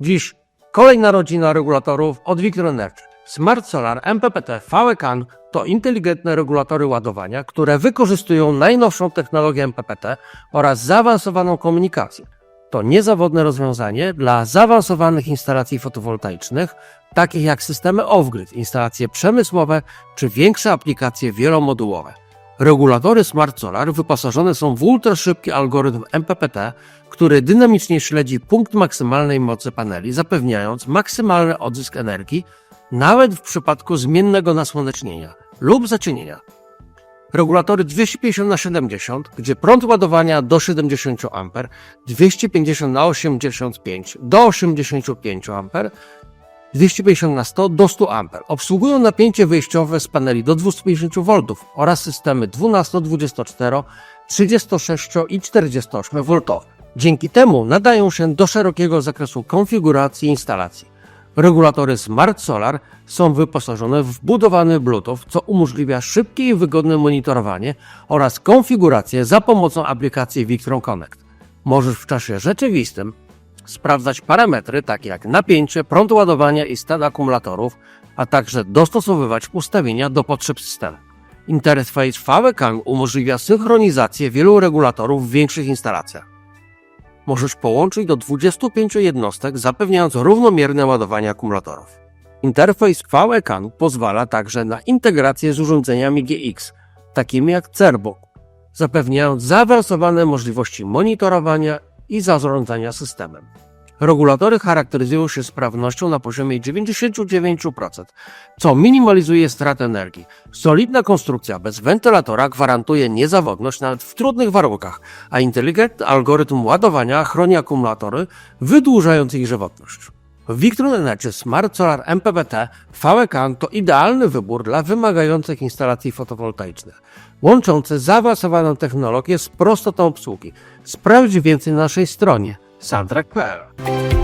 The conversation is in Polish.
Dziś kolejna rodzina regulatorów od Victor Energy. Smart Solar MPPT VECAN to inteligentne regulatory ładowania, które wykorzystują najnowszą technologię MPPT oraz zaawansowaną komunikację. To niezawodne rozwiązanie dla zaawansowanych instalacji fotowoltaicznych, takich jak systemy off-grid, instalacje przemysłowe czy większe aplikacje wielomodułowe. Regulatory Smart Solar wyposażone są w ultraszybki algorytm MPPT, który dynamicznie śledzi punkt maksymalnej mocy paneli, zapewniając maksymalny odzysk energii, nawet w przypadku zmiennego nasłonecznienia lub zacienienia. Regulatory 250 na 70, gdzie prąd ładowania do 70 A, 250 na 85 do 85 A, 250 na 100 do 100 A. Obsługują napięcie wyjściowe z paneli do 250 V oraz systemy 12, 24, 36 i 48 V. Dzięki temu nadają się do szerokiego zakresu konfiguracji instalacji. Regulatory Smart Solar są wyposażone w wbudowany Bluetooth, co umożliwia szybkie i wygodne monitorowanie oraz konfigurację za pomocą aplikacji Victron Connect. Możesz w czasie rzeczywistym sprawdzać parametry takie jak napięcie, prąd ładowania i stan akumulatorów, a także dostosowywać ustawienia do potrzeb systemu. Interfejs VWCAN umożliwia synchronizację wielu regulatorów w większych instalacjach. Możesz połączyć do 25 jednostek, zapewniając równomierne ładowanie akumulatorów. Interfejs VWCAN pozwala także na integrację z urządzeniami GX, takimi jak Cerbo, zapewniając zaawansowane możliwości monitorowania i zarządzania systemem. Regulatory charakteryzują się sprawnością na poziomie 99%, co minimalizuje stratę energii. Solidna konstrukcja bez wentylatora gwarantuje niezawodność nawet w trudnych warunkach, a inteligentny algorytm ładowania chroni akumulatory, wydłużając ich żywotność. Victron Energy Smart Solar MPPT VECAN to idealny wybór dla wymagających instalacji fotowoltaicznych, łączący zaawansowaną technologię z prostotą obsługi. Sprawdź więcej na naszej stronie soundtrack.pl